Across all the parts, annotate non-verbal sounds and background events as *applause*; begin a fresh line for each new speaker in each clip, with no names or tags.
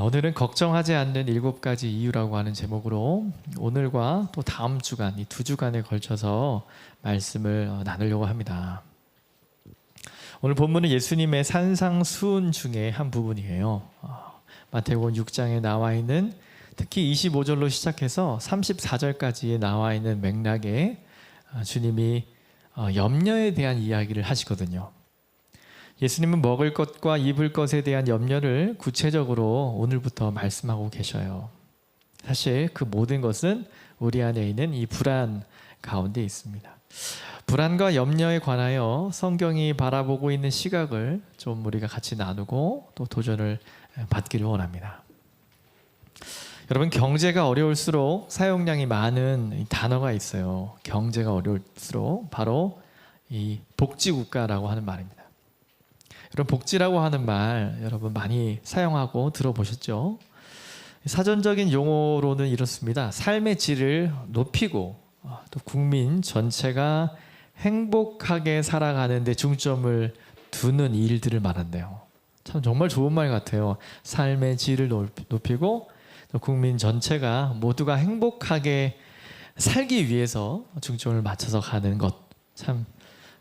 아, 오늘은 걱정하지 않는 일곱 가지 이유라고 하는 제목으로 오늘과 또 다음 주간 이 두 주간에 걸쳐서 말씀을 어, 나누려고 합니다. 오늘 본문은 예수님의 산상수훈 중에 한 부분이에요. 어, 마태복음 6장에 나와 있는 특히 25절로 시작해서 34절까지에 나와 있는 맥락에 어, 주님이 어, 염려에 대한 이야기를 하시거든요. 예수님은 먹을 것과 입을 것에 대한 염려를 구체적으로 오늘부터 말씀하고 계셔요. 사실 그 모든 것은 우리 안에 있는 이 불안 가운데 있습니다. 불안과 염려에 관하여 성경이 바라보고 있는 시각을 좀 우리가 같이 나누고 또 도전을 받기를 원합니다. 여러분 경제가 어려울수록 사용량이 많은 이 단어가 있어요. 경제가 어려울수록 바로 이 복지국가라고 하는 말입니다. 여러분 복지라고 하는 말 여러분 많이 사용하고 들어보셨죠? 사전적인 용어로는 이렇습니다. 삶의 질을 높이고 어, 또 국민 전체가 행복하게 살아가는 데 중점을 두는 일들을 말한대요. 참 정말 좋은 말 같아요. 삶의 질을 높- 높이고 또 국민 전체가 모두가 행복하게 살기 위해서 중점을 맞춰서 가는 것 참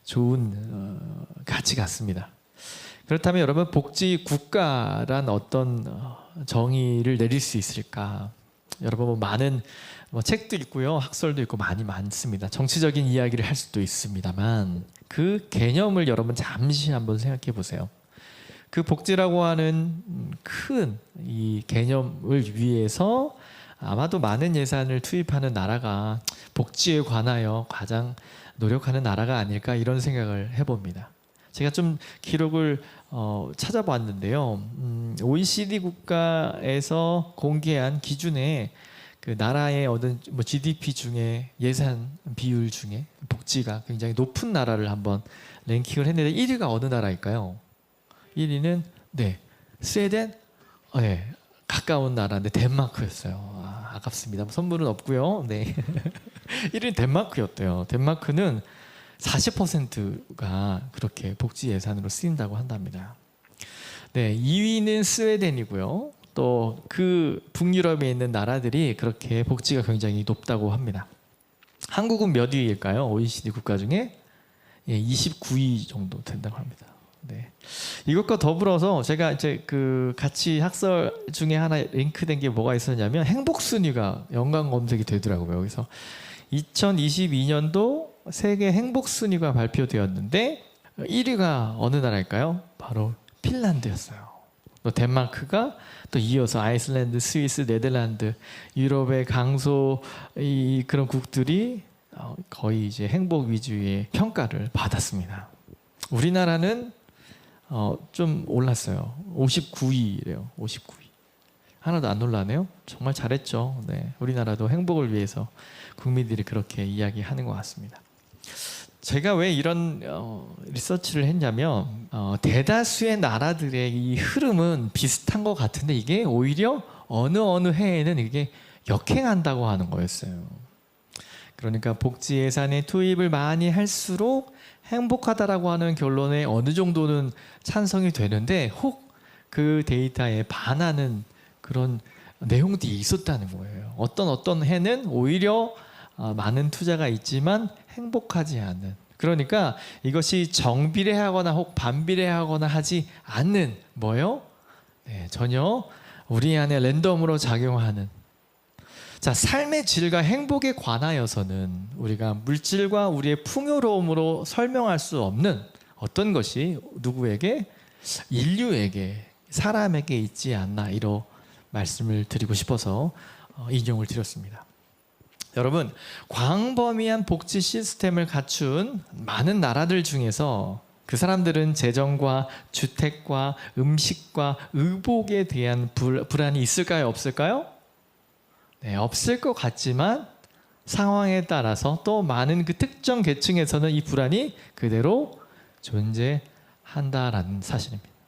좋은 어, 가치 같습니다. 그렇다면 여러분 복지 국가란 어떤 어, 정의를 내릴 수 있을까? 여러분 뭐 많은 뭐 책도 있고요, 학설도 있고 많이 많습니다. 정치적인 이야기를 할 수도 있습니다만 그 개념을 여러분 잠시 한번 생각해 보세요. 그 복지라고 하는 큰 이 개념을 위해서 아마도 많은 예산을 투입하는 나라가 복지에 관하여 가장 노력하는 나라가 아닐까 이런 생각을 해봅니다. 제가 좀 기록을 어, 찾아봤는데요. 음, OECD 국가에서 공개한 기준에 그 나라의 어떤 뭐 GDP 중에 예산 비율 중에 복지가 굉장히 높은 나라를 한번 랭킹을 했는데 1위가 어느 나라일까요? 1위는 네 스웨덴, 어, 네 가까운 나라인데 덴마크였어요. 아, 아깝습니다. 선물은 없고요. 네 *laughs* 1위는 덴마크였대요. 덴마크는 40%가 그렇게 복지 예산으로 쓰인다고 한답니다. 네, 2위는 스웨덴이고요. 또 그 북유럽에 있는 나라들이 그렇게 복지가 굉장히 높다고 합니다. 한국은 몇 위일까요? OECD 국가 중에 예, 29위 정도 된다고 합니다. 네. 이것과 더불어서 제가 이제 그 같이 학설 중에 하나 링크된 게 뭐가 있었냐면 행복 순위가 연관 검색이 되더라고요. 그래서 2022년도 세계 행복 순위가 발표되었는데 1위가 어느 나라일까요? 바로 핀란드였어요. 또 덴마크가 또 이어서 아이슬란드, 스위스, 네덜란드, 유럽의 강소 이 그런 국들이 어, 거의 이제 행복 위주의 평가를 받았습니다. 우리나라는 어, 좀 올랐어요. 59위래요. 59위. 하나도 안 놀라네요. 정말 잘했죠. 네, 우리나라도 행복을 위해서 국민들이 그렇게 이야기하는 것 같습니다. 제가 왜 이런 어, 리서치를 했냐면 어, 대다수의 나라들의 이 흐름은 비슷한 것 같은데 이게 오히려 어느 어느 해에는 이게 역행한다고 하는 거였어요. 그러니까 복지 예산의 투입을 많이 할수록 행복하다라고 하는 결론에 어느 정도는 찬성이 되는데 혹 그 데이터에 반하는 그런 내용들이 있었다는 거예요. 어떤 어떤 해는 오히려 아, 많은 투자가 있지만 행복하지 않은. 그러니까 이것이 정비례하거나 혹 반비례하거나 하지 않는 뭐요? 네, 전혀 우리 안에 랜덤으로 작용하는. 자, 삶의 질과 행복에 관하여서는 우리가 물질과 우리의 풍요로움으로 설명할 수 없는 어떤 것이 누구에게 인류에게 사람에게 있지 않나 이로 말씀을 드리고 싶어서 어, 인용을 드렸습니다. 여러분 광범위한 복지 시스템을 갖춘 많은 나라들 중에서 그 사람들은 재정과 주택과 음식과 의복에 대한 불, 불안이 있을까요 없을까요? 네 없을 것 같지만 상황에 따라서 또 많은 그 특정 계층에서는 이 불안이 그대로 존재한다라는 사실입니다.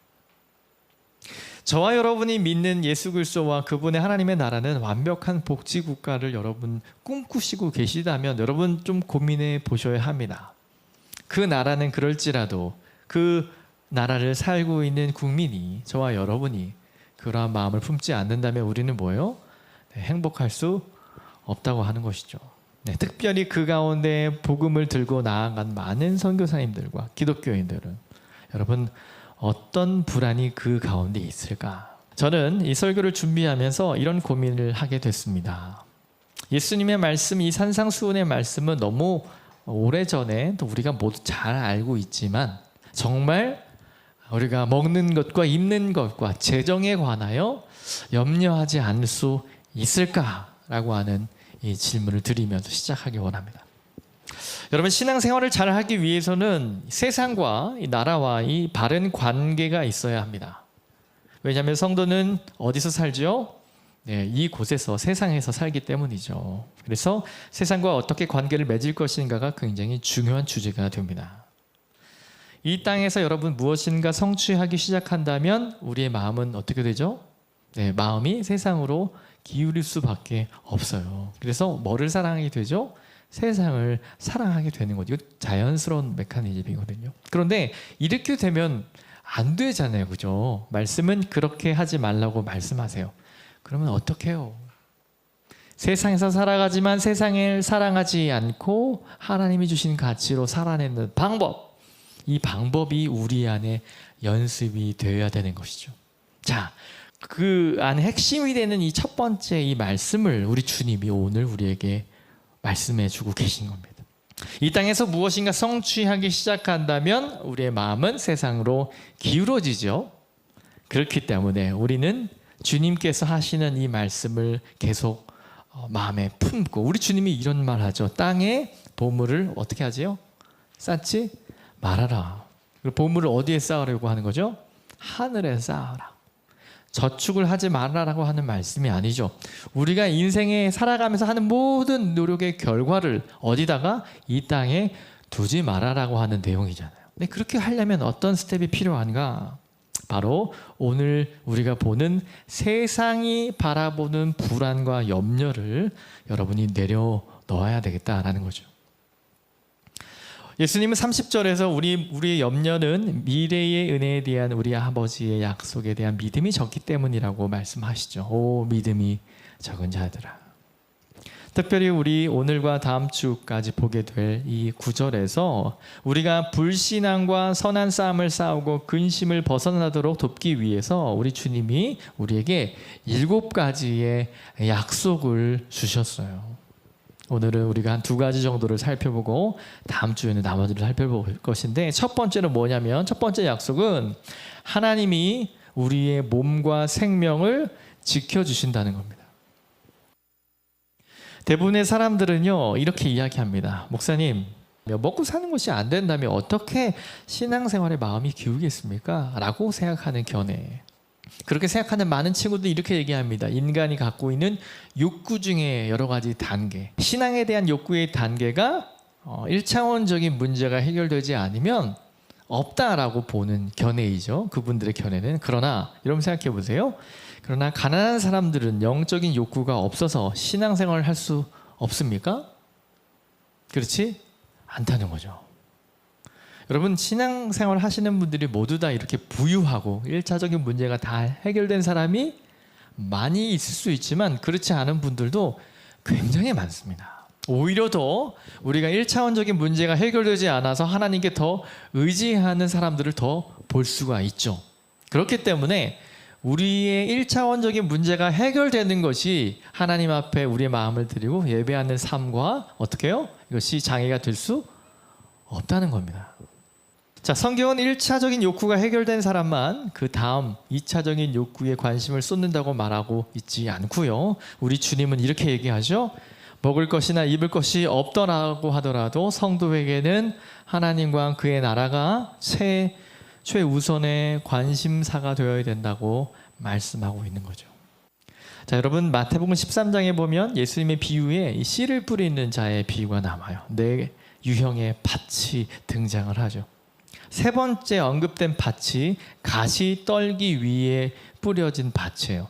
저와 여러분이 믿는 예수 그리스도와 그분의 하나님의 나라는 완벽한 복지 국가를 여러분 꿈꾸시고 계시다면 여러분 좀 고민해 보셔야 합니다. 그 나라는 그럴지라도 그 나라를 살고 있는 국민이 저와 여러분이 그러한 마음을 품지 않는다면 우리는 뭐예요? 네, 행복할 수 없다고 하는 것이죠. 네, 특별히 그 가운데 복음을 들고 나아간 많은 선교사님들과 기독교인들은 여러분 어떤 불안이 그 가운데 있을까? 저는 이 설교를 준비하면서 이런 고민을 하게 됐습니다. 예수님의 말씀, 이 산상수훈의 말씀은 너무 오래전에 또 우리가 모두 잘 알고 있지만 정말 우리가 먹는 것과 입는 것과 재정에 관하여 염려하지 않을 수 있을까라고 하는 이 질문을 드리면서 시작하기 원합니다. 여러분 신앙생활을 잘 하기 위해서는 세상과 이 나라와 이 바른 관계가 있어야 합니다. 왜냐하면 성도는 어디서 살지요? 네, 이 곳에서 세상에서 살기 때문이죠. 그래서 세상과 어떻게 관계를 맺을 것인가가 굉장히 중요한 주제가 됩니다. 이 땅에서 여러분 무엇인가 성취하기 시작한다면 우리의 마음은 어떻게 되죠? 네, 마음이 세상으로 기울일 수밖에 없어요. 그래서 뭐를 사랑하게 되죠? 세상을 사랑하게 되는 거죠. 자연스러운 메커니즘이거든요. 그런데 이렇게 되면 안 되잖아요. 그죠? 말씀은 그렇게 하지 말라고 말씀하세요. 그러면 어떻게 해요? 세상에서 살아가지만 세상을 사랑하지 않고 하나님이 주신 가치로 살아내는 방법. 이 방법이 우리 안에 연습이 되어야 되는 것이죠. 자, 그 안에 핵심이 되는 이 첫 번째 이 말씀을 우리 주님이 오늘 우리에게 말씀해 주고 계신 겁니다. 이 땅에서 무엇인가 성취하기 시작한다면 우리의 마음은 세상으로 기울어지죠. 그렇기 때문에 우리는 주님께서 하시는 이 말씀을 계속 어, 마음에 품고 우리 주님이 이런 말 하죠. 땅에 보물을 어떻게 하지요? 쌓지 말아라. 보물을 어디에 쌓으려고 하는 거죠? 하늘에 쌓아라. 저축을 하지 말아라고 하는 말씀이 아니죠. 우리가 인생에 살아가면서 하는 모든 노력의 결과를 어디다가 이 땅에 두지 말아라고 하는 내용이잖아요. 근데 그렇게 하려면 어떤 스텝이 필요한가? 바로 오늘 우리가 보는 세상이 바라보는 불안과 염려를 여러분이 내려 넣어야 되겠다라는 거죠. 예수님은 30절에서 우리 우리의 염려는 미래의 은혜에 대한 우리 아버지의 약속에 대한 믿음이 적기 때문이라고 말씀하시죠. 오 믿음이 적은 자들아. 특별히 우리 오늘과 다음 주까지 보게 될 이 구절에서 우리가 불신앙과 선한 싸움을 싸우고 근심을 벗어나도록 돕기 위해서 우리 주님이 우리에게 일곱 가지의 약속을 주셨어요. 오늘은 우리가 한 두 가지 정도를 살펴보고 다음 주에는 나머지를 살펴볼 것인데 첫 번째는 뭐냐면 첫 번째 약속은 하나님이 우리의 몸과 생명을 지켜주신다는 겁니다. 대부분의 사람들은요 이렇게 이야기합니다. 목사님 먹고 사는 것이 안 된다면 어떻게 신앙생활에 마음이 기우겠습니까? 라고 생각하는 견해. 그렇게 생각하는 많은 친구들이 이렇게 얘기합니다. 인간이 갖고 있는 욕구 중에 여러 가지 단계. 신앙에 대한 욕구의 단계가 어, 1차원적인 문제가 해결되지 않으면 없다라고 보는 견해이죠. 그분들의 견해는. 그러나 여러분 생각해 보세요. 그러나 가난한 사람들은 영적인 욕구가 없어서 신앙생활을 할 수 없습니까? 그렇지? 않다는 거죠. 여러분 신앙생활 하시는 분들이 모두 다 이렇게 부유하고 일차적인 문제가 다 해결된 사람이 많이 있을 수 있지만 그렇지 않은 분들도 굉장히 많습니다. 오히려 더 우리가 일차원적인 문제가 해결되지 않아서 하나님께 더 의지하는 사람들을 더 볼 수가 있죠. 그렇기 때문에 우리의 일차원적인 문제가 해결되는 것이 하나님 앞에 우리의 마음을 드리고 예배하는 삶과 어떻게 해요? 이것이 장애가 될 수 없다는 겁니다. 자, 성경은 1차적인 욕구가 해결된 사람만 그 다음 2차적인 욕구에 관심을 쏟는다고 말하고 있지 않고요. 우리 주님은 이렇게 얘기하죠. 먹을 것이나 입을 것이 없더라고 하더라도 성도에게는 하나님과 그의 나라가 최, 최우선의 관심사가 되어야 된다고 말씀하고 있는 거죠. 자, 여러분 마태복음 13장에 보면 예수님의 비유에 이 씨를 뿌리는 자의 비유가 남아요. 네 유형의 밭이 등장을 하죠. 세 번째 언급된 밭이 가시 떨기 위에 뿌려진 밭이에요.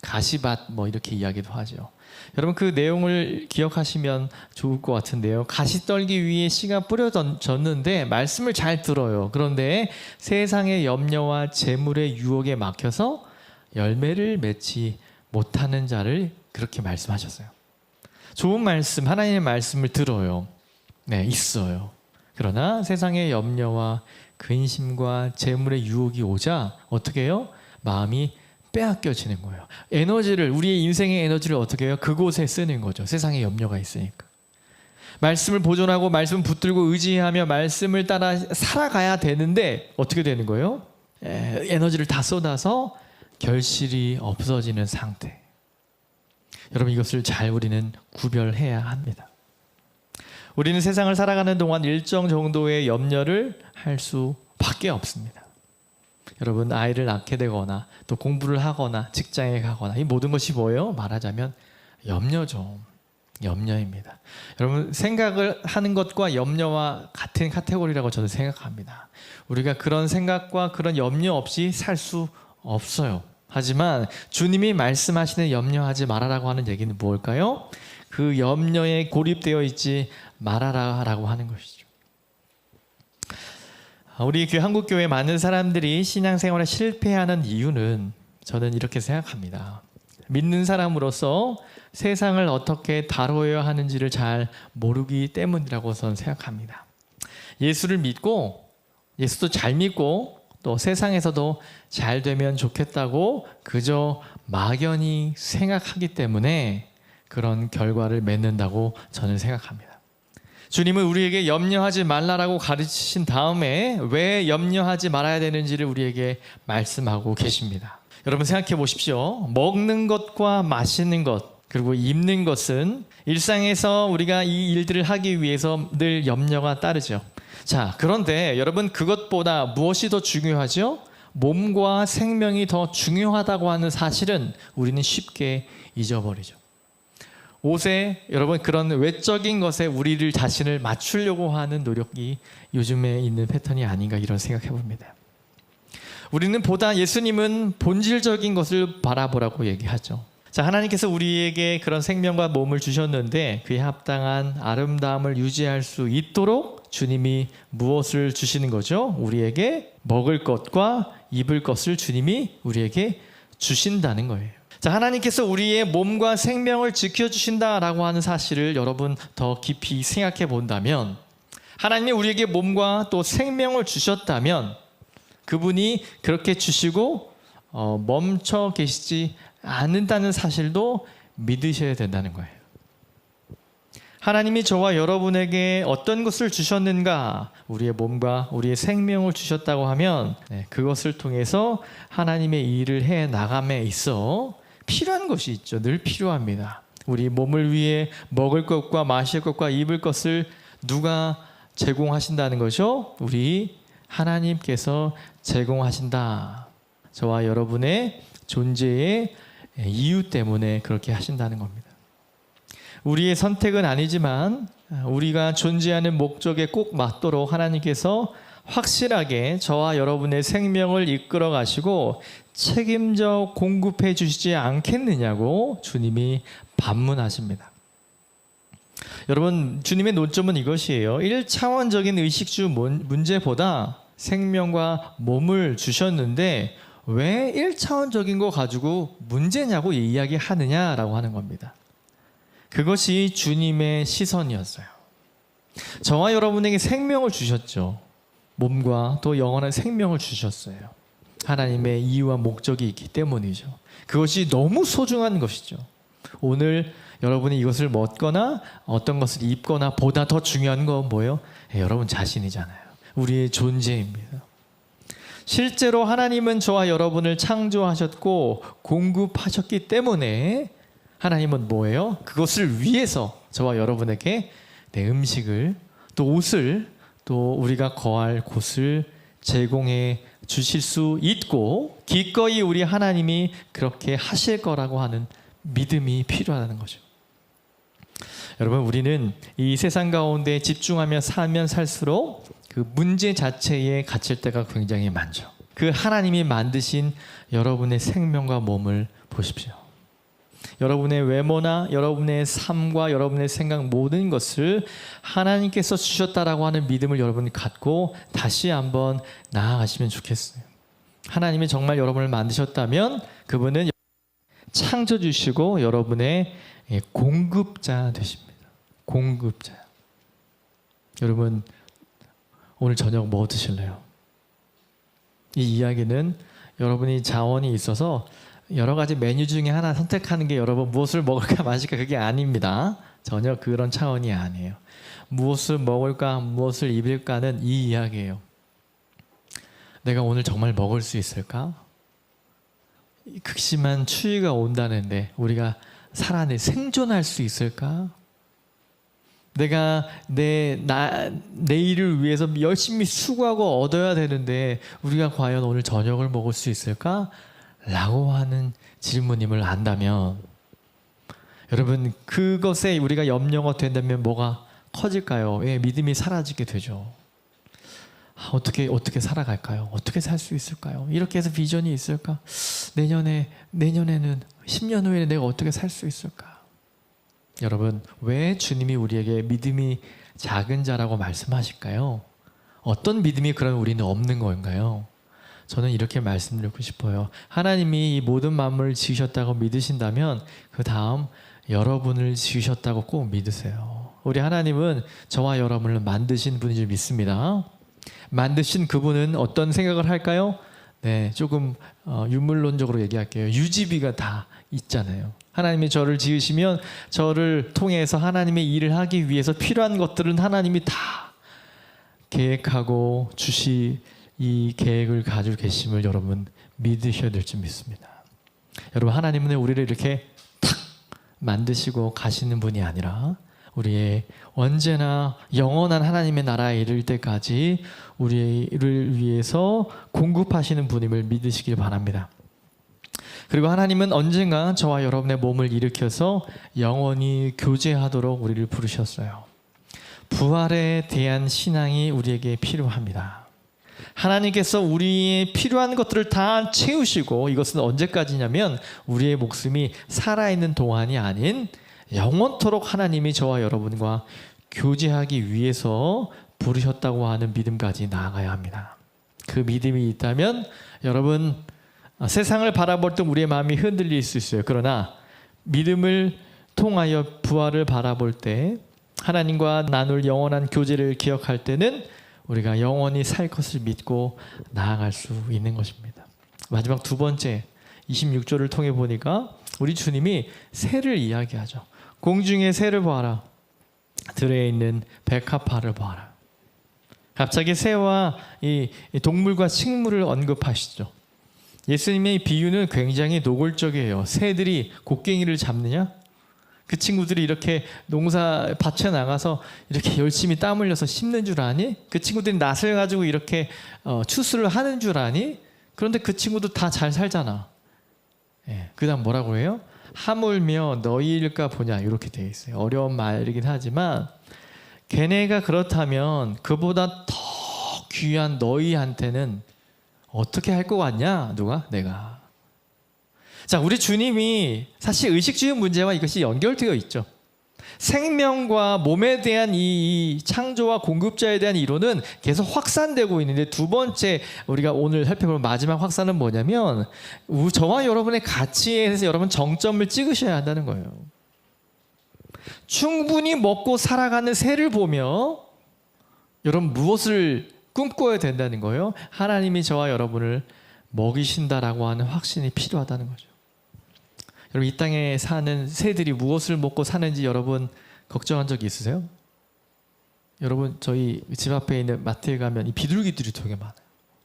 가시밭 뭐 이렇게 이야기도 하죠. 여러분 그 내용을 기억하시면 좋을 것 같은데요. 가시 떨기 위에 씨가 뿌려졌는데 말씀을 잘 들어요. 그런데 세상의 염려와 재물의 유혹에 막혀서 열매를 맺지 못하는 자를 그렇게 말씀하셨어요. 좋은 말씀, 하나님의 말씀을 들어요. 네, 있어요. 그러나 세상의 염려와 근심과 재물의 유혹이 오자 어떻게 해요? 마음이 빼앗겨지는 거예요. 에너지를 우리의 인생의 에너지를 어떻게 해요? 그곳에 쓰는 거죠. 세상에 염려가 있으니까. 말씀을 보존하고 말씀 붙들고 의지하며 말씀을 따라 살아가야 되는데 어떻게 되는 거예요? 에, 에너지를 다 쏟아서 결실이 없어지는 상태. 여러분 이것을 잘 우리는 구별해야 합니다. 우리는 세상을 살아가는 동안 일정 정도의 염려를 할 수밖에 없습니다. 여러분 아이를 낳게 되거나 또 공부를 하거나 직장에 가거나 이 모든 것이 뭐예요? 말하자면 염려죠. 염려입니다. 여러분 생각을 하는 것과 염려와 같은 카테고리라고 저는 생각합니다. 우리가 그런 생각과 그런 염려 없이 살 수 없어요. 하지만 주님이 말씀하시는 염려하지 말아라고 하는 얘기는 무엇일까요? 그 염려에 고립되어 있지 말아라라고 하는 것이죠. 우리 그 한국 교회 많은 사람들이 신앙생활에 실패하는 이유는 저는 이렇게 생각합니다. 믿는 사람으로서 세상을 어떻게 다뤄야 하는지를 잘 모르기 때문이라고 저는 생각합니다. 예수를 믿고 예수도 잘 믿고 또 세상에서도 잘 되면 좋겠다고 그저 막연히 생각하기 때문에 그런 결과를 맺는다고 저는 생각합니다. 주님은 우리에게 염려하지 말라라고 가르치신 다음에 왜 염려하지 말아야 되는지를 우리에게 말씀하고 계십니다. 여러분 생각해 보십시오. 먹는 것과 마시는 것 그리고 입는 것은 일상에서 우리가 이 일들을 하기 위해서 늘 염려가 따르죠. 자, 그런데 여러분 그것보다 무엇이 더 중요하죠? 몸과 생명이 더 중요하다고 하는 사실은 우리는 쉽게 잊어버리죠. 옷에 여러분 그런 외적인 것에 우리를 자신을 맞추려고 하는 노력이 요즘에 있는 패턴이 아닌가 이런 생각해 봅니다. 우리는 보다 예수님은 본질적인 것을 바라보라고 얘기하죠. 자, 하나님께서 우리에게 그런 생명과 몸을 주셨는데 그에 합당한 아름다움을 유지할 수 있도록 주님이 무엇을 주시는 거죠? 우리에게 먹을 것과 입을 것을 주님이 우리에게 주신다는 거예요. 자, 하나님께서 우리의 몸과 생명을 지켜주신다라고 하는 사실을 여러분 더 깊이 생각해 본다면, 하나님이 우리에게 몸과 또 생명을 주셨다면, 그분이 그렇게 주시고 어, 멈춰 계시지 않는다는 사실도 믿으셔야 된다는 거예요. 하나님이 저와 여러분에게 어떤 것을 주셨는가, 우리의 몸과 우리의 생명을 주셨다고 하면 네, 그것을 통해서 하나님의 일을 해 나감에 있어 필요한 것이 있죠. 늘 필요합니다. 우리 몸을 위해 먹을 것과 마실 것과 입을 것을 누가 제공하신다는 거죠? 우리 하나님께서 제공하신다. 저와 여러분의 존재의 이유 때문에 그렇게 하신다는 겁니다. 우리의 선택은 아니지만 우리가 존재하는 목적에 꼭 맞도록 하나님께서 확실하게 저와 여러분의 생명을 이끌어 가시고 책임져 공급해 주시지 않겠느냐고 주님이 반문하십니다. 여러분, 주님의 논점은 이것이에요. 1차원적인 의식주 문제보다 생명과 몸을 주셨는데 왜 1차원적인 거 가지고 문제냐고 이야기 하느냐라고 하는 겁니다. 그것이 주님의 시선이었어요. 저와 여러분에게 생명을 주셨죠. 몸과 또 영원한 생명을 주셨어요. 하나님의 이유와 목적이 있기 때문이죠. 그것이 너무 소중한 것이죠. 오늘 여러분이 이것을 먹거나 어떤 것을 입거나 보다 더 중요한 건 뭐예요? 예, 여러분 자신이잖아요. 우리의 존재입니다. 실제로 하나님은 저와 여러분을 창조하셨고 공급하셨기 때문에 하나님은 뭐예요? 그것을 위해서 저와 여러분에게 내 음식을 또 옷을 또 우리가 거할 곳을 제공해 주실 수 있고 기꺼이 우리 하나님이 그렇게 하실 거라고 하는 믿음이 필요하다는 거죠. 여러분 우리는 이 세상 가운데 집중하며 살면 살수록 그 문제 자체에 갇힐 때가 굉장히 많죠. 그 하나님이 만드신 여러분의 생명과 몸을 보십시오. 여러분의 외모나 여러분의 삶과 여러분의 생각 모든 것을 하나님께서 주셨다라고 하는 믿음을 여러분이 갖고 다시 한번 나아가시면 좋겠어요. 하나님이 정말 여러분을 만드셨다면 그분은 창조 주시고 여러분의 예, 공급자 되십니다. 공급자. 여러분 오늘 저녁 뭐 드실래요? 이 이야기는 여러분이 자원이 있어서 여러 가지 메뉴 중에 하나 선택하는 게 여러분 무엇을 먹을까 *laughs* 마실까 그게 아닙니다. 전혀 그런 차원이 아니에요. 무엇을 먹을까 무엇을 입을까는 이 이야기예요. 내가 오늘 정말 먹을 수 있을까? 이 극심한 추위가 온다는데 우리가 살아내 생존할 수 있을까? 내가 내 나 내일을 위해서 열심히 수고하고 얻어야 되는데 우리가 과연 오늘 저녁을 먹을 수 있을까? 라고 하는 질문임을 안다면 여러분 그것에 우리가 염려가 된다면 뭐가 커질까요? 예, 믿음이 사라지게 되죠. 아, 어떻게 어떻게 살아갈까요? 어떻게 살 수 있을까요? 이렇게 해서 비전이 있을까? 내년에 내년에는 10년 후에 내가 어떻게 살 수 있을까? 여러분 왜 주님이 우리에게 믿음이 작은 자라고 말씀하실까요? 어떤 믿음이 그럼 우리는 없는 건가요? 저는 이렇게 말씀드리고 싶어요. 하나님이 이 모든 만물을 지으셨다고 믿으신다면 그 다음 여러분을 지으셨다고 꼭 믿으세요. 우리 하나님은 저와 여러분을 만드신 분인 줄 믿습니다. 만드신 그분은 어떤 생각을 할까요? 네, 조금 어, 유물론적으로 얘기할게요. 유지비가 다 있잖아요. 하나님이 저를 지으시면 저를 통해서 하나님의 일을 하기 위해서 필요한 것들은 하나님이 다 계획하고 주시 이 계획을 가지고 계심을 여러분 믿으셔야 될 줄 믿습니다. 여러분 하나님은 우리를 이렇게 탁 만드시고 가시는 분이 아니라 우리의 언제나 영원한 하나님의 나라에 이를 때까지 우리를 위해서 공급하시는 분임을 믿으시길 바랍니다. 그리고 하나님은 언젠가 저와 여러분의 몸을 일으켜서 영원히 교제하도록 우리를 부르셨어요. 부활에 대한 신앙이 우리에게 필요합니다. 하나님께서 우리의 필요한 것들을 다 채우시고 이것은 언제까지냐면 우리의 목숨이 살아있는 동안이 아닌 영원토록 하나님이 저와 여러분과 교제하기 위해서 부르셨다고 하는 믿음까지 나아가야 합니다. 그 믿음이 있다면 여러분 세상을 바라볼 때 우리의 마음이 흔들릴 수 있어요. 그러나 믿음을 통하여 부활을 바라볼 때 하나님과 나눌 영원한 교제를 기억할 때는 우리가 영원히 살 것을 믿고 나아갈 수 있는 것입니다. 마지막 두 번째 26절을 통해 보니까 우리 주님이 새를 이야기하죠. 공중의 새를 보아라. 들에 있는 백합화를 보아라. 갑자기 새와 이 동물과 식물을 언급하시죠. 예수님의 비유는 굉장히 노골적이에요. 새들이 곡괭이를 잡느냐? 그 친구들이 이렇게 농사 밭에 나가서 이렇게 열심히 땀 흘려서 심는 줄 아니? 그 친구들이 낫을 가지고 이렇게 어, 추수를 하는 줄 아니? 그런데 그 친구도 다 잘 살잖아. 예, 그다음 뭐라고 해요? 하물며 너희일까 보냐 이렇게 되어 있어요. 어려운 말이긴 하지만 걔네가 그렇다면 그보다 더 귀한 너희한테는 어떻게 할 것 같냐? 누가? 내가. 자, 우리 주님이 사실 의식주의 문제와 이것이 연결되어 있죠. 생명과 몸에 대한 이 창조와 공급자에 대한 이론은 계속 확산되고 있는데 두 번째 우리가 오늘 살펴볼 마지막 확산은 뭐냐면 저와 여러분의 가치에 대해서 여러분 정점을 찍으셔야 한다는 거예요. 충분히 먹고 살아가는 새를 보며 여러분 무엇을 꿈꿔야 된다는 거예요? 하나님이 저와 여러분을 먹이신다라고 하는 확신이 필요하다는 거죠. 여러분 이 땅에 사는 새들이 무엇을 먹고 사는지 여러분 걱정한 적 있으세요? 여러분 저희 집 앞에 있는 마트에 가면 이 비둘기들이 되게 많아요.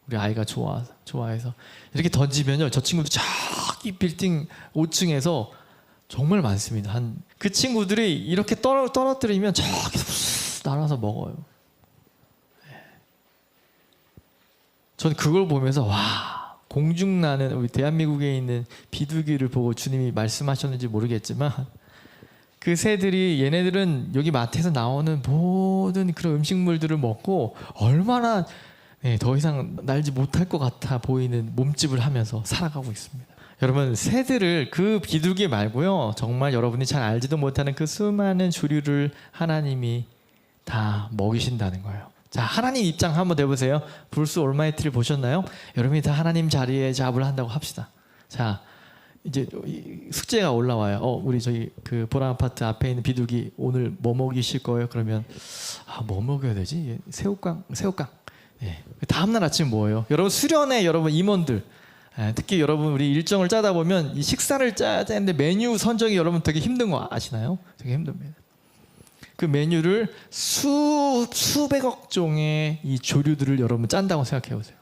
우리 아이가 좋아 좋아해서 이렇게 던지면요 저 친구들 저기 빌딩 5층에서 정말 많습니다. 한 그 친구들이 이렇게 떨어 떨어뜨리면 저기 날아서 먹어요. 전 그걸 보면서 와 공중 나는 우리 대한민국에 있는 비둘기를 보고 주님이 말씀하셨는지 모르겠지만 그 새들이 얘네들은 여기 마트에서 나오는 모든 그런 음식물들을 먹고 얼마나 네, 더 이상 날지 못할 것 같아 보이는 몸집을 하면서 살아가고 있습니다. 여러분 새들을 그 비둘기 말고요 정말 여러분이 잘 알지도 못하는 그 수많은 조류를 하나님이 다 먹이신다는 거예요. 자, 하나님 입장 한번 내보세요. 불스 올마이티를 보셨나요? 여러분이 다 하나님 자리에 잡을 한다고 합시다. 자, 이제 이 숙제가 올라와요. 어, 우리 저희 그 보람 아파트 앞에 있는 비둘기 오늘 뭐 먹이실 거예요? 그러면 아, 뭐 먹여야 되지? 예, 새우깡, 새우깡. 예. 다음 날 아침 뭐예요? 여러분 수련회 여러분 임원들 예, 특히 여러분 우리 일정을 짜다 보면 이 식사를 짜야 되는데 메뉴 선정이 여러분 되게 힘든 거 아시나요? 되게 힘듭니다. 그 메뉴를 수 수백억 종의 이 조류들을 여러분 짠다고 생각해 보세요.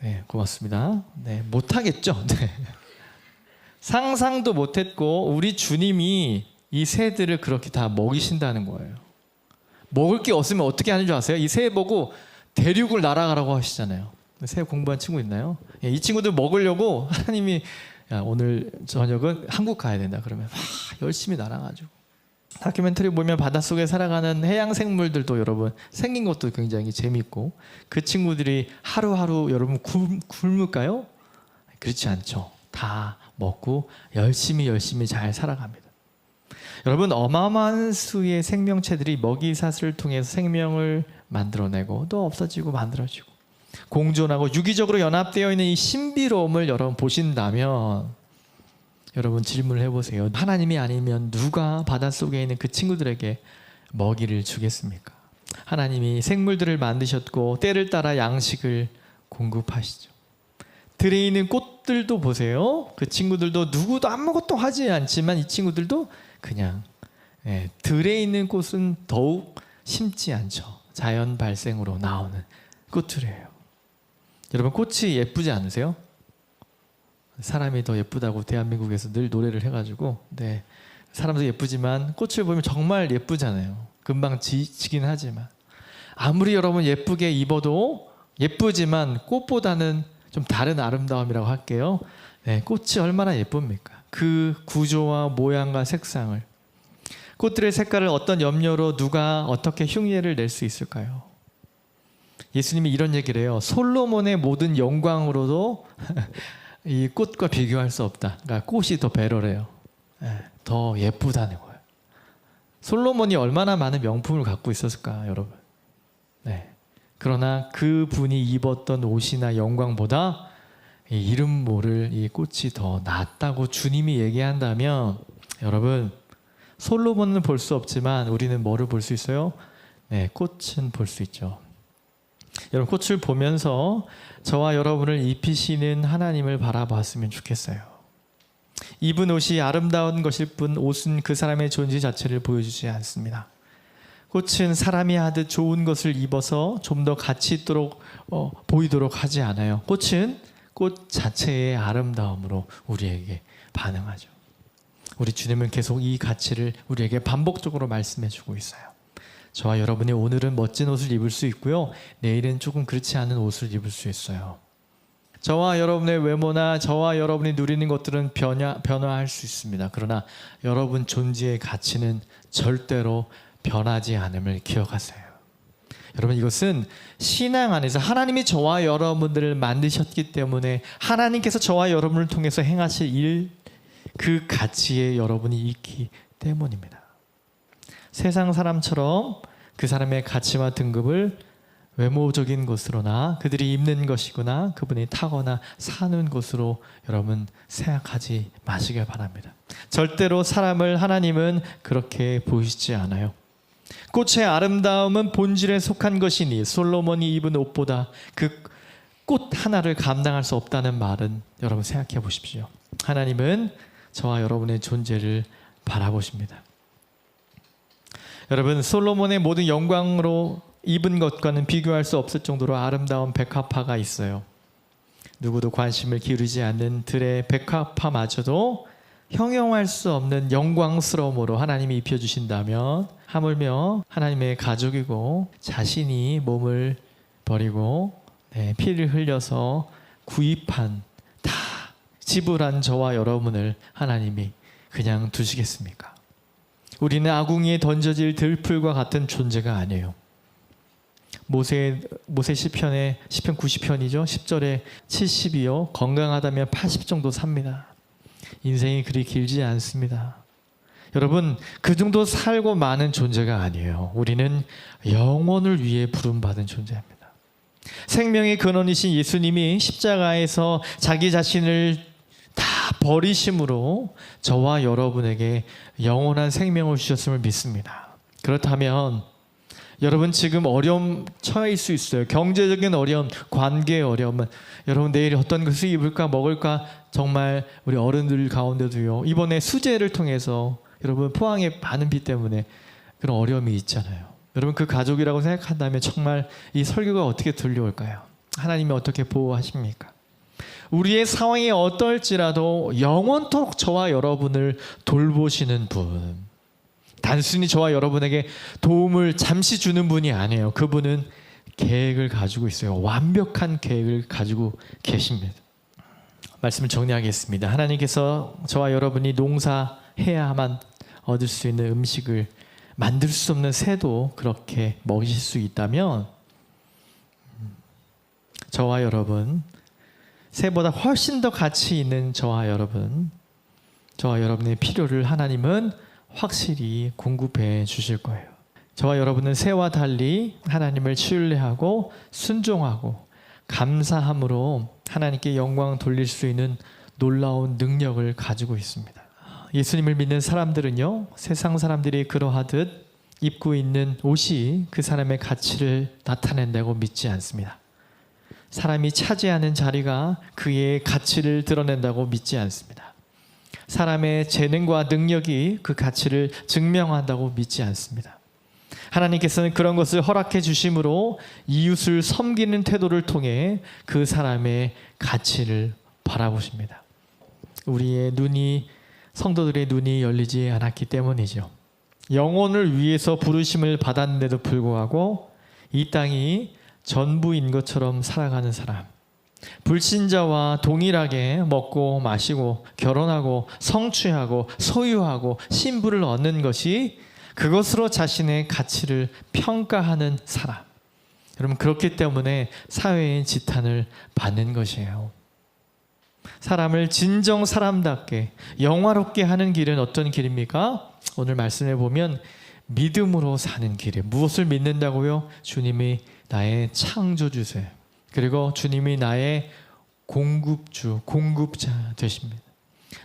네, 고맙습니다. 네, 못 하겠죠. 네. 상상도 못 했고 우리 주님이 이 새들을 그렇게 다 먹이신다는 거예요. 먹을 게 없으면 어떻게 하는 줄 아세요? 이 새 보고 대륙을 날아가라고 하시잖아요. 새 공부한 친구 있나요? 예, 이 친구들 먹으려고 하나님이 야, 오늘 저녁은 한국 가야 된다 그러면 와, 열심히 날아가지고 다큐멘터리 보면 바닷속에 살아가는 해양 생물들도 여러분 생긴 것도 굉장히 재밌고 그 친구들이 하루하루 여러분 굶, 굶을까요? 그렇지 않죠. 다 먹고 열심히 열심히 잘 살아갑니다. 여러분 어마어마한 수의 생명체들이 먹이사슬을 통해서 생명을 만들어내고 또 없어지고 만들어지고 공존하고 유기적으로 연합되어 있는 이 신비로움을 여러분 보신다면 여러분 질문을 해보세요. 하나님이 아니면 누가 바닷속에 있는 그 친구들에게 먹이를 주겠습니까? 하나님이 생물들을 만드셨고 때를 따라 양식을 공급하시죠. 들에 있는 꽃들도 보세요. 그 친구들도 누구도 아무것도 하지 않지만 이 친구들도 그냥 예, 들에 있는 꽃은 더욱 심지 않죠. 자연 발생으로 나오는 꽃들이에요. 여러분 꽃이 예쁘지 않으세요? 사람이 더 예쁘다고 대한민국에서 늘 노래를 해가지고 네 사람도 예쁘지만 꽃을 보면 정말 예쁘잖아요. 금방 지치긴 하지만 아무리 여러분 예쁘게 입어도 예쁘지만 꽃보다는 좀 다른 아름다움이라고 할게요. 네, 꽃이 얼마나 예쁩니까? 그 구조와 모양과 색상을 꽃들의 색깔을 어떤 염료로 누가 어떻게 흉내를 낼 수 있을까요? 예수님이 이런 얘기를 해요. 솔로몬의 모든 영광으로도 *laughs* 이 꽃과 비교할 수 없다. 그러니까 꽃이 더 배럴해요. 예, 더 예쁘다는 거예요. 솔로몬이 얼마나 많은 명품을 갖고 있었을까, 여러분. 네. 그러나 그 분이 입었던 옷이나 영광보다 이 이름 모를 이 꽃이 더 낫다고 주님이 얘기한다면 여러분 솔로몬은 볼 수 없지만 우리는 뭐를 볼 수 있어요? 네, 꽃은 볼 수 있죠. 여러분 꽃을 보면서 저와 여러분을 입히시는 하나님을 바라봤으면 좋겠어요. 입은 옷이 아름다운 것일 뿐 옷은 그 사람의 존재 자체를 보여주지 않습니다. 꽃은 사람이 하듯 좋은 것을 입어서 좀 더 가치 있도록 어, 보이도록 하지 않아요. 꽃은 꽃 자체의 아름다움으로 우리에게 반응하죠. 우리 주님은 계속 이 가치를 우리에게 반복적으로 말씀해 주고 있어요. 저와 여러분이 오늘은 멋진 옷을 입을 수 있고요. 내일은 조금 그렇지 않은 옷을 입을 수 있어요. 저와 여러분의 외모나 저와 여러분이 누리는 것들은 변화, 변화할 수 있습니다. 그러나 여러분 존재의 가치는 절대로 변하지 않음을 기억하세요. 여러분 이것은 신앙 안에서 하나님이 저와 여러분들을 만드셨기 때문에 하나님께서 저와 여러분을 통해서 행하실 일 그 가치에 여러분이 있기 때문입니다. 세상 사람처럼 그 사람의 가치와 등급을 외모적인 것으로나 그들이 입는 것이거나 그분이 타거나 사는 것으로 여러분 생각하지 마시길 바랍니다. 절대로 사람을 하나님은 그렇게 보시지 않아요. 꽃의 아름다움은 본질에 속한 것이니 솔로몬이 입은 옷보다 그 꽃 하나를 감당할 수 없다는 말은 여러분 생각해 보십시오. 하나님은 저와 여러분의 존재를 바라보십니다. 여러분 솔로몬의 모든 영광으로 입은 것과는 비교할 수 없을 정도로 아름다운 백합화가 있어요. 누구도 관심을 기울이지 않는 들의 백합화마저도 형용할 수 없는 영광스러움으로 하나님이 입혀주신다면 하물며 하나님의 가족이고 자신이 몸을 버리고 네, 피를 흘려서 구입한 다 지불한 저와 여러분을 하나님이 그냥 두시겠습니까? 우리는 아궁이에 던져질 들풀과 같은 존재가 아니에요. 모세 모세 시편의 시편 90편이죠. 10절에 70이요. 건강하다면 80 정도 삽니다. 인생이 그리 길지 않습니다. 여러분 그 정도 살고 많은 존재가 아니에요. 우리는 영혼을 위해 부름받은 존재입니다. 생명의 근원이신 예수님이 십자가에서 자기 자신을 다 버리심으로 저와 여러분에게 영원한 생명을 주셨음을 믿습니다. 그렇다면 여러분 지금 어려움 처해 수 있어요. 경제적인 어려움, 관계의 어려움은 여러분 내일 어떤 것을 입을까 먹을까 정말 우리 어른들 가운데도요. 이번에 수재를 통해서 여러분 포항의 많은 비 때문에 그런 어려움이 있잖아요. 여러분 그 가족이라고 생각한다면 정말 이 설교가 어떻게 들려올까요? 하나님이 어떻게 보호하십니까? 우리의 상황이 어떨지라도 영원토록 저와 여러분을 돌보시는 분. 단순히 저와 여러분에게 도움을 잠시 주는 분이 아니에요. 그분은 계획을 가지고 있어요. 완벽한 계획을 가지고 계십니다. 말씀을 정리하겠습니다. 하나님께서 저와 여러분이 농사해야만 얻을 수 있는 음식을 만들 수 없는 새도 그렇게 먹이실 수 있다면 저와 여러분 새보다 훨씬 더 가치 있는 저와 여러분 저와 여러분의 필요를 하나님은 확실히 공급해 주실 거예요. 저와 여러분은 새와 달리 하나님을 신뢰하고 순종하고 감사함으로 하나님께 영광 돌릴 수 있는 놀라운 능력을 가지고 있습니다. 예수님을 믿는 사람들은요, 세상 사람들이 그러하듯 입고 있는 옷이 그 사람의 가치를 나타낸다고 믿지 않습니다. 사람이 차지하는 자리가 그의 가치를 드러낸다고 믿지 않습니다. 사람의 재능과 능력이 그 가치를 증명한다고 믿지 않습니다. 하나님께서는 그런 것을 허락해 주심으로 이웃을 섬기는 태도를 통해 그 사람의 가치를 바라보십니다. 우리의 눈이 성도들의 눈이 열리지 않았기 때문이죠. 영혼을 위해서 부르심을 받았는데도 불구하고 이 땅이 전부인 것처럼 살아가는 사람. 불신자와 동일하게 먹고 마시고 결혼하고 성취하고 소유하고 신부를 얻는 것이 그것으로 자신의 가치를 평가하는 사람. 여러분 그렇기 때문에 사회의 지탄을 받는 것이에요. 사람을 진정 사람답게 영화롭게 하는 길은 어떤 길입니까? 오늘 말씀해 보면 믿음으로 사는 길에 무엇을 믿는다고요? 주님이 나의 창조주세요. 그리고 주님이 나의 공급주, 공급자 되십니다.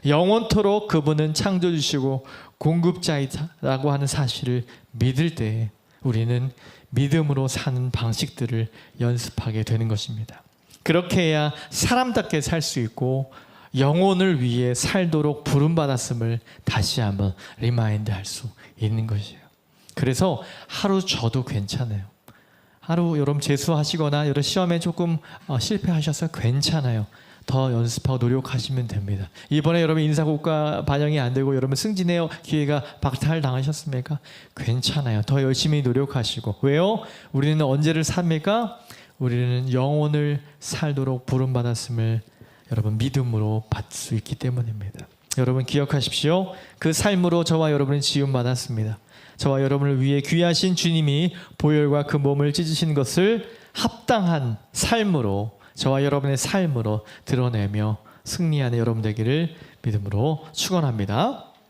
영원토록 그분은 창조주시고 공급자이라고 하는 사실을 믿을 때 우리는 믿음으로 사는 방식들을 연습하게 되는 것입니다. 그렇게 해야 사람답게 살 수 있고 영혼을 위해 살도록 부름받았음을 다시 한번 리마인드 할 수 있는 것이에요. 그래서 하루 저도 괜찮아요. 하루 여러분 재수하시거나 여러 시험에 조금 어, 실패하셔서 괜찮아요. 더 연습하고 노력하시면 됩니다. 이번에 여러분 인사고과 반영이 안 되고 여러분 승진해요 기회가 박탈 당하셨습니까? 괜찮아요. 더 열심히 노력하시고 왜요? 우리는 언제를 삽니까? 우리는 영혼을 살도록 부름 받았음을 여러분 믿음으로 받을 수 있기 때문입니다. 여러분 기억하십시오. 그 삶으로 저와 여러분은 지음 받았습니다. 저와 여러분을 위해 귀하신 주님이 보혈과 그 몸을 찢으신 것을 합당한 삶으로 저와 여러분의 삶으로 드러내며 승리하는 여러분 되기를 믿음으로 축원합니다.